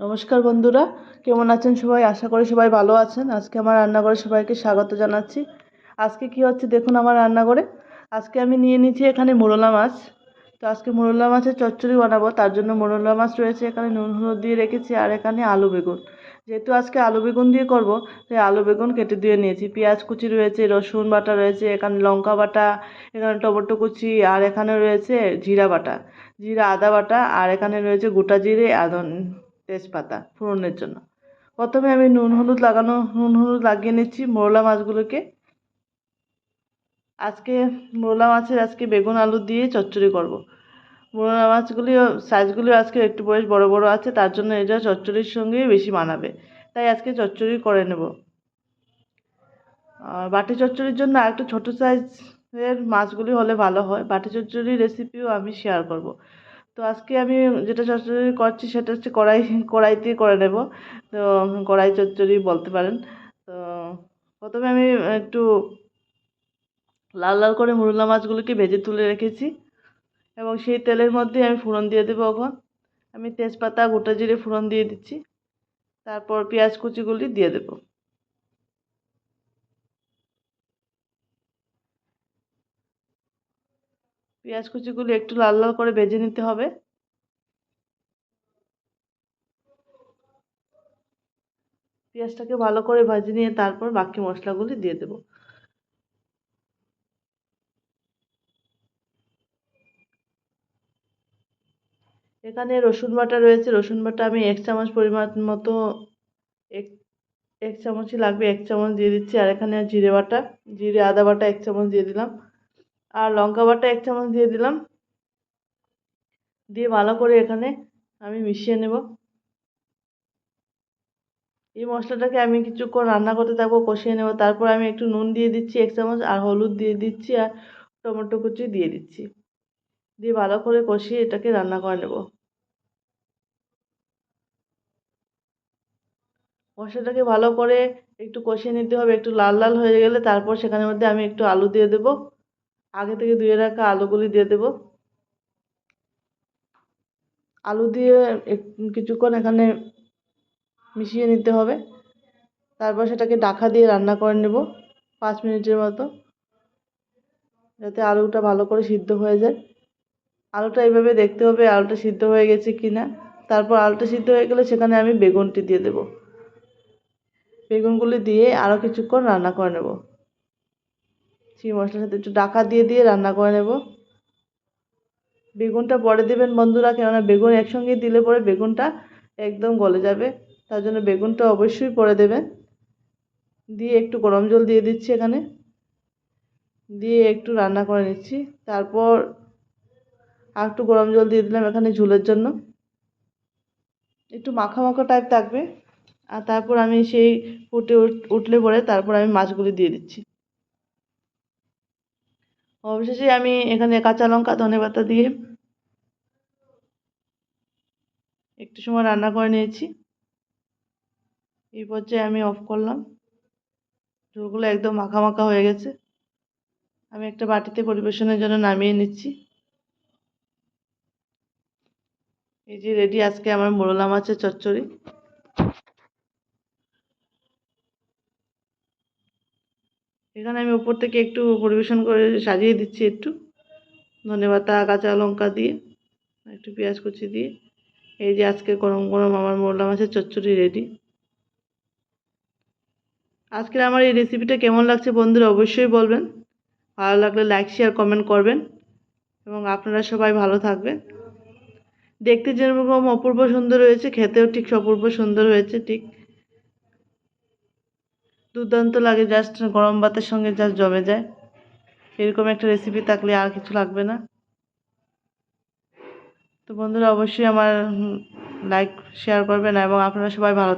নমস্কার বন্ধুরা, কেমন আছেন সবাই? আশা করি সবাই ভালো আছেন। আজকে আমার রান্নাঘরে সবাইকে স্বাগত জানাচ্ছি। আজকে কি হচ্ছে দেখুন আমার রান্নাঘরে। আজকে আমি নিয়ে নিয়েছি এখানে মোরলা মাছ। তো আজকে মোরলা মাছের চচ্চড়ি বানাবো, তার জন্য মোরলা মাছ রয়েছে। এখানে নুন, হলুদ দিয়ে রেখেছি আর এখানে আলু বেগুন। যেহেতু আজকে আলু বেগুন দিয়ে করব, তাই আলু বেগুন কেটে দিয়ে নিয়েছি। পেঁয়াজ কুচি রয়েছে, রসুন বাটা রয়েছে, এখানে লঙ্কা বাটা, এখানে টমেটো কুচি, আর এখানে রয়েছে জিরা বাটা। জিরা, আদা বাটা, আর এখানে রয়েছে গোটা জিরে আদন তেজপাতা ফোড়নের জন্য। প্রথমে আমি নুন হলুদ লাগানো, নুন হলুদ লাগিয়ে নিচ্ছি মোরলা মাছগুলোকে। আজকে মোরলা মাছের আজকে বেগুন আলু দিয়ে চচ্চড়ি করব। মোরলা মাছগুলি, সাইজগুলি আজকে একটু বয়স বড় বড় আছে, তার জন্য এটা চচ্চড়ির সঙ্গেই বেশি মানাবে। তাই আজকে চচ্চড়ি করে নেব। বাটি চচ্চড়ির জন্য আরেকটু ছোটো সাইজের মাছগুলি হলে ভালো হয়। বাটি চচ্চড়ির রেসিপিও আমি শেয়ার করব। তো আজকে আমি যেটা চচ্চড়ি করছি সেটা হচ্ছে কড়াই, কড়াইতেই করে নেব। তো কড়াই চচ্চড়ি বলতে পারেন। তো প্রথমে আমি একটু লাল লাল করে মুরলা মাছগুলোকে ভেজে তুলে রেখেছি এবং সেই তেলের মধ্যে আমি ফোড়ন দিয়ে দেবো এখন। আমি তেজপাতা, গোটা জিরে ফোড়ন দিয়ে দিচ্ছি। তারপর পেঁয়াজ কুচিগুলি দিয়ে দেবো। পেঁয়াজ কুচিগুলি একটু লাল লাল করে ভেজে নিতে হবে। পেঁয়াজটাকে ভালো করে ভাজে নিয়ে তারপর বাকি মশলাগুলি দিয়ে দেব। এখানে রসুন বাটা রয়েছে, রসুন বাটা আমি এক চামচ পরিমাণ মতো, এক এক চামচই লাগবে, এক চামচ দিয়ে দিচ্ছি। আর এখানে জিরে বাটা, জিরে আদা বাটা এক চামচ দিয়ে দিলাম। আর লঙ্কা বাটা এক চামচ দিয়ে দিলাম। দিয়ে ভালো করে এখানে আমি মিশিয়ে নেব। এই মশলাটাকে আমি কিছুক্ষণ রান্না করতে থাকব, কষিয়ে নেব। তারপর আমি একটু নুন দিয়ে দিচ্ছি, এক চামচ, আর হলুদ দিয়ে দিচ্ছি, আর টমেটো কুচি দিয়ে দিচ্ছি। দিয়ে ভালো করে কষিয়ে এটাকে রান্না করে নেব। মশলাটাকে ভালো করে একটু কষিয়ে নিতে হবে, একটু লাল লাল হয়ে গেলে তারপর সেখানের মধ্যে আমি একটু আলু দিয়ে দেবো। আগে থেকে ধুয়ে রাখা আলুগুলি দিয়ে দেব। আলু দিয়ে কিছুক্ষণ এখানে মিশিয়ে নিতে হবে। তারপর সেটাকে ডাকা দিয়ে রান্না করে নেব পাঁচ মিনিটের মতো, যাতে আলুটা ভালো করে সিদ্ধ হয়ে যায়। আলুটা এইভাবে দেখতে হবে আলুটা সিদ্ধ হয়ে গেছে কি না তারপর আলুটা সিদ্ধ হয়ে গেলে সেখানে আমি বেগুনটি দিয়ে দেব। বেগুনগুলি দিয়ে আরও কিছুক্ষণ রান্না করে নেব। চিংড়ি মশলার সাথে একটু ডাকা দিয়ে দিয়ে রান্না করে নেব। বেগুনটা পরে দেবেন বন্ধুরা, কেননা বেগুন একসঙ্গে দিলে পরে বেগুনটা একদম গলে যাবে। তার জন্য বেগুনটা অবশ্যই পরে দেবেন। দিয়ে একটু গরম জল দিয়ে দিচ্ছি এখানে। দিয়ে একটু রান্না করে নিচ্ছি। তারপর আর একটু গরম জল দিয়ে দিলাম এখানে ঝুলের জন্য। একটু মাখা মাখা টাইপ থাকবে। আর তারপর আমি সেই ফুটে উঠলে পরে তারপর আমি মাছগুলি দিয়ে দিচ্ছি। অবশেষে আমি এখানে কাঁচা লঙ্কা, ধনে পাতা দিয়ে একটু সময় রান্না করে নিয়েছি। এই পর্যায়ে আমি অফ করলাম। ঝোলগুলো একদম মাখা মাখা হয়ে গেছে। আমি একটা বাটিতে পরিবেশনের জন্য নামিয়ে নিচ্ছি। এই যে রেডি আজকে আমার মোরলা মাছের চচ্চড়ি। এখানে আমি উপর থেকে একটু পরিবেশন করে সাজিয়ে দিচ্ছি একটু। ধনেপাতা, কাঁচা লঙ্কা দিয়ে, একটু পেঁয়াজ কুচি দিয়ে। এই যে আজকে গরম গরম আমার মোরলা মাছের চচ্চড়ি রেডি আজকের আমার এই রেসিপিটা কেমন লাগছে বন্ধুরা অবশ্যই বলবেন। ভালো লাগলে লাইক শেয়ার কমেন্ট করবেন। এবং আপনারা সবাই ভালো থাকবেন। দেখতে যেরকম অপূর্ব সুন্দর হয়েছে, খেতেও ঠিক অপূর্ব সুন্দর হয়েছে, ঠিক। দুর্দান্ত লাগে জাস্ট গরম ভাতের সঙ্গে জাস্ট জমে যায়। এরকম একটা রেসিপি থাকলে আর কিছু লাগবে না। তো বন্ধুরা অবশ্যই আমার লাইক শেয়ার করবেন এবং আপনারা সবাই ভালো